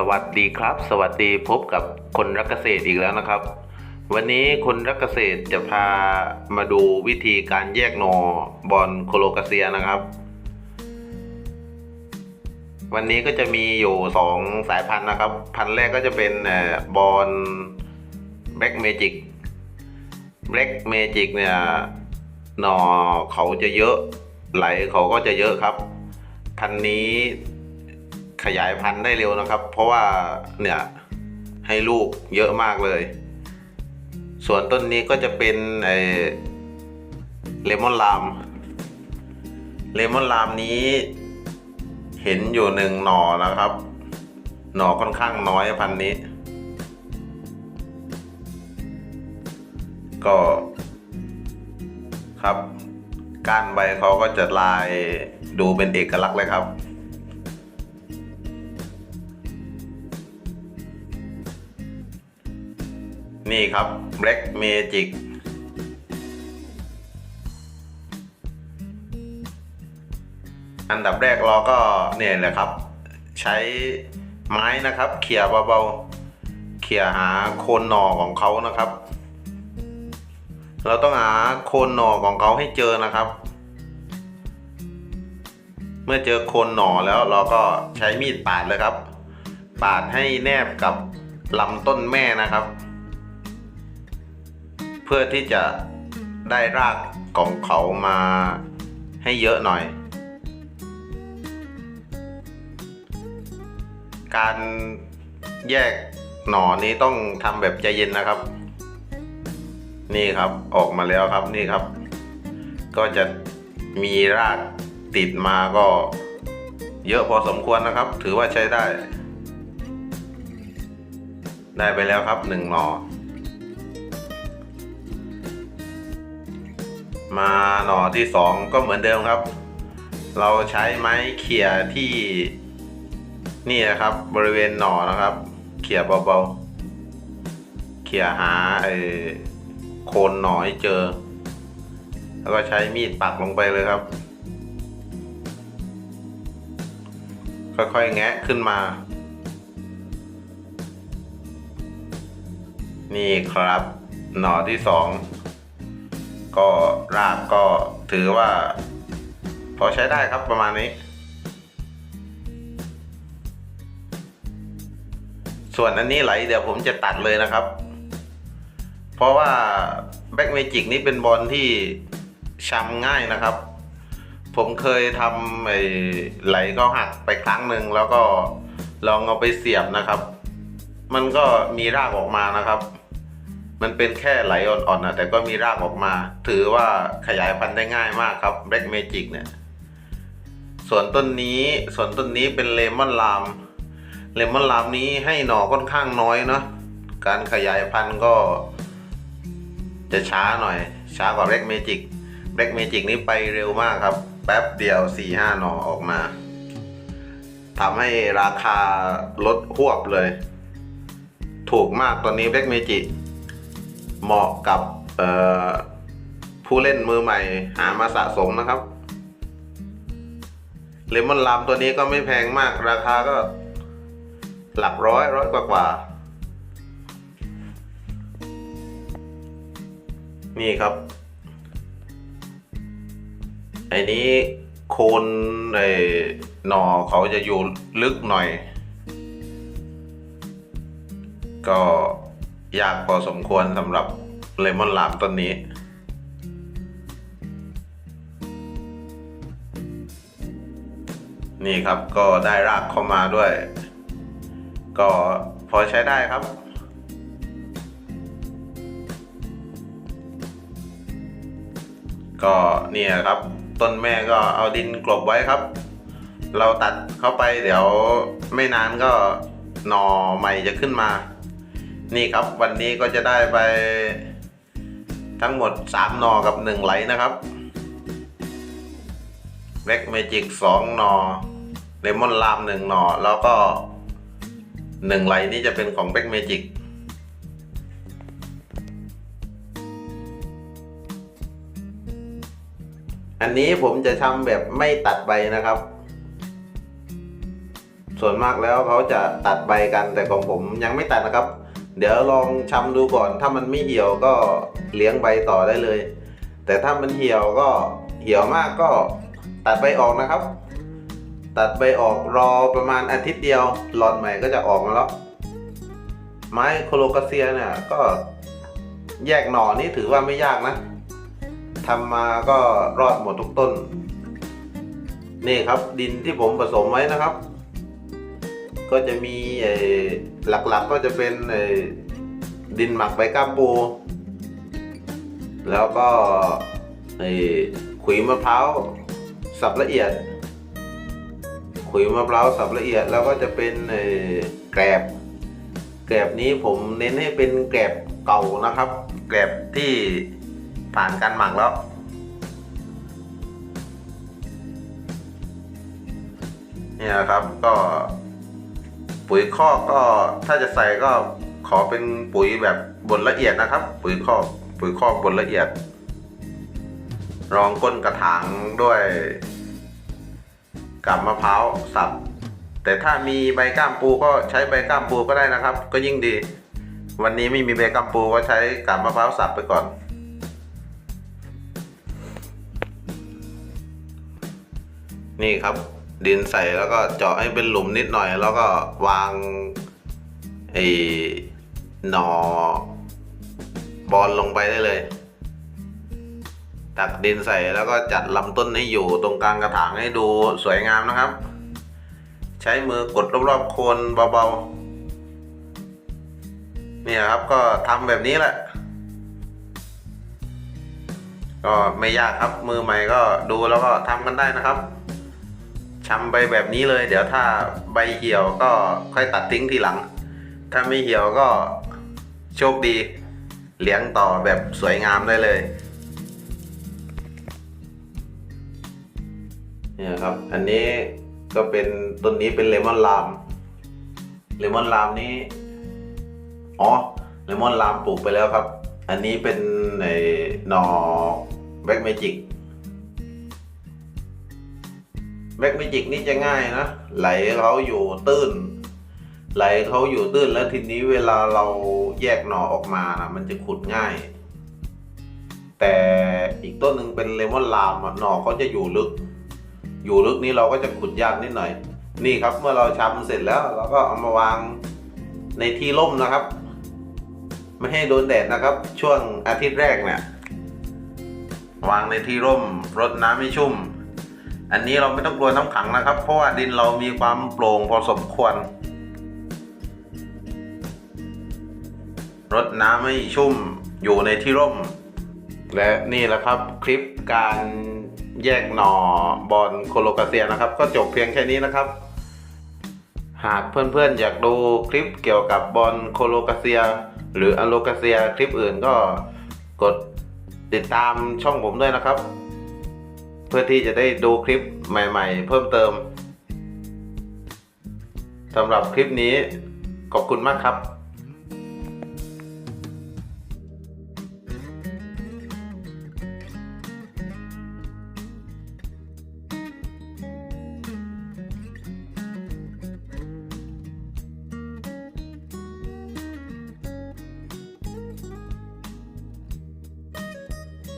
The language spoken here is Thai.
สวัสดีครับ สวัสดีพบกับคนรักเกษตรอีกแล้วนะครับ วันนี้คนรักเกษตรจะพามาดูวิธีการแยกหนอบอลโคโลกาเซียนะครับ วันนี้ก็จะมีอยู่สองสายพันธุ์นะครับ พันธุ์แรกก็จะเป็นบอลแบล็กเมจิกแบล็กเมจิกเนี่ยหนอเขาจะเยอะไหลเขาก็จะเยอะครับ พันธุ์นี้ ขยายพันธุ์ได้เร็วนะครับ เพราะว่าเนี่ยให้ลูกเยอะมากเลย ส่วนต้นนี้ก็จะเป็นไอเลมอนลามเลมอนลามนี้เห็นอยู่หนึ่งหน่อนะครับ หน่อค่อนข้างน้อยพันธุ์นี้ ก็ครับ ก้านใบเขาก็จะลายดูเป็นเอกลักษณ์เลยครับ นี่ครับ Black Magic อันดับแรกเราก็เนี่ยแหละครับ ใช้ไม้นะครับ เขี่ยเบาๆเขี่ยหาโคนหน่อของเขานะครับ เราต้องหาโคนหน่อของเขาให้เจอนะครับ เมื่อเจอโคนหน่อแล้วเราก็ใช้มีดปาดเลยครับ ปาดให้แนบกับลำต้นแม่นะครับ เพื่อที่จะได้รากของเขามาให้เยอะหน่อย การแยกหน่อนี้ต้องทำแบบใจเย็นนะครับ นี่ครับออกมาแล้วครับนี่ครับ ก็จะมีรากติดมาก็เยอะพอสมควรนะครับ ถือว่าใช้ได้ ได้ไปแล้วครับหนึ่งหน่อ มาหน่อที่สองก็เหมือนเดิมครับ เราใช้ไม้เขี่ยที่นี่นะครับ บริเวณหน่อนะครับ เขี่ยเบาๆเขี่ยหาไอ้โคนหน่อให้เจอ แล้วก็ใช้มีดปักลงไปเลยครับ ค่อยๆแงะขึ้นมา นี่ครับหน่อที่สอง ก็รากก็ถือว่า พอใช้ได้ครับประมาณนี้ ส่วนอันนี้ไหลเดี๋ยวผมจะตัดเลยนะครับ เพราะว่าแบ็กเมจิกนี่เป็นบอลที่ช้ำง่ายนะครับ ผมเคยทำไอ้ไหลก็หักไปครั้งหนึ่งแล้วก็ลองเอาไปเสียบนะครับ มันก็มีรากออกมานะครับ มันเป็นแค่ไหลอ่อนๆนะแต่ก็มีรากออกมา ถือว่าขยายพันธุ์ได้ง่ายมากครับ Black Magic เนี่ย ส่วนต้นนี้ส่วนต้นนี้เป็นเลมอนลาม เลมอนลามนี้ให้หน่อค่อนข้างน้อยเนาะ การขยายพันธุ์ก็ จะช้าหน่อย ช้ากว่า Black Magic Black Magic นี้ไปเร็วมากครับ แป๊บเดียว 4-5 หน่อออกมาทำให้ราคาลดหวบเลย ถูกมากตอนนี้ Black Magic เเหมาะกับผู้เล่นมือใหม่หามาสะสมนะครับเลมอนลามตัวนี้ก็ไม่แพงมากราคาก็หลักร้อยร้อยกว่ากว่า นี่ครับ ไอ้นี้โคนไอ้หน่อเขาจะอยู่ลึกหน่อย ก็ ยากพอสมควรสำหรับเลมอนลามต้นนี้ นี่ครับก็ได้รากเข้ามาด้วย ก็พอใช้ได้ครับก็เนี่ยครับต้นแม่ก็เอาดินกลบไว้ครับ เราตัดเข้าไปเดี๋ยวไม่นานก็หน่อใหม่จะขึ้นมา นี่ครับวันนี้ก็จะได้ไปทั้งหมด 3 หนอกับ 1 ไหลนะครับแบ็กเมจิก2หนอเลมอนลาม1หน่อแล้วก็ 1 ไหลนี่จะเป็นของแบ็กเมจิกอันนี้ผมจะทำแบบไม่ตัดใบนะครับ ส่วนมากแล้วเขาจะตัดใบกันแต่ของผมยังไม่ตัดนะครับ เดี๋ยวลองชำดูก่อน ถ้ามันไม่เหี่ยวก็เลี้ยงใบต่อได้เลย แต่ถ้ามันเหี่ยวก็เหี่ยวมากก็ตัดใบออกนะครับ ตัดใบออกรอประมาณอาทิตย์เดียวหลอดใหม่ก็จะออกมาแล้วไม้โคโลกาเซียเนี่ยก็แยกหน่อนี่ถือว่าไม่ยากนะทำมาก็รอดหมดทุกต้น นี่ครับดินที่ผมผสมไว้นะครับ ก็จะมีหลักๆก็จะเป็นดินหมักใบก้ามปู แล้วก็ขุยมะพร้าวสับละเอียด ขุยมะพร้าวสับละเอียด แล้วก็จะเป็นแกรบแกรบนี้ผมเน้นให้เป็นแกรบเก่านะครับ แกรบที่ผ่านการหมักแล้วนี่นะครับก็ ปุ๋ยคอกก็ถ้าจะใส่ก็ขอเป็นปุ๋ยแบบบดละเอียดนะครับ ปุ๋ยคอกปุ๋ยคอกบดละเอียด รองก้นกระถางด้วยกับมะพร้าวสับ แต่ถ้ามีใบก้ามปูก็ใช้ใบก้ามปูก็ได้นะครับ ก็ยิ่งดี วันนี้ไม่มีใบก้ามปูก็ใช้กับมะพร้าวสับไปก่อนนี่ครับ ดินใส่แล้วก็เจาะให้เป็นหลุมนิดหน่อย แล้วก็วางไอ้หนอบอลลงไปได้เลย ตักดินใส่แล้วก็จัดลำต้นให้อยู่ตรงกลางกระถางให้ดูสวยงามนะครับ ใช้มือกดรอบๆโคนเบาๆเนี่ยครับก็ทำแบบนี้แหละ ก็ไม่ยากครับมือใหม่ก็ดูแล้วก็ทำกันได้นะครับ ชำไปแบบนี้เลย เดี๋ยวถ้าใบเหี่ยวก็ค่อยตัดทิ้งทีหลัง ถ้าไม่เหี่ยวก็โชคดี เลี้ยงต่อแบบสวยงามได้เลยเนี่ยครับ อันนี้ก็เป็นต้นนี้เป็นเลมอนลาม เลมอนลามนี้ อ๋อ เลมอนลามปลูกไปแล้วครับ อันนี้เป็นไอ้หนอแบ็กเมจิก แบ็กเมจิกนี่จะง่ายนะ ไหลเขาอยู่ตื้น ไหลเขาอยู่ตื้นแล้วทีนี้เวลาเราแยกหน่อออกมานะมันจะขุดง่าย แต่อีกต้นหนึ่งเป็นเลมอนลามหน่อเขาจะอยู่ลึก อยู่ลึกนี้เราก็จะขุดยากนิดหน่อย นี่ครับเมื่อเราชำเสร็จแล้ว เราก็เอามาวางในที่ร่มนะครับ ไม่ให้โดนแดดนะครับ ช่วงอาทิตย์แรกเนี่ยวางในที่ร่มรดน้ำให้ชุ่ม อันนี้เราไม่ต้องกลัวน้ำขังนะครับ เพราะว่าดินเรามีความโปร่งพอสมควรรดน้ำให้ชุ่มอยู่ในที่ร่ม และนี่แหละครับคลิปการแยกหน่อบอลโคโลกาเซียนะครับ ก็จบเพียงแค่นี้นะครับ หากเพื่อนๆอยากดูคลิปเกี่ยวกับบอลโคโลกาเซีย หรืออโลกาเซียคลิปอื่นก็กดติดตามช่องผมด้วยนะครับ เพื่อที่จะได้ดูคลิปใหม่ ๆ เพิ่มเติมสำหรับคลิปนี้ขอบคุณมากครับ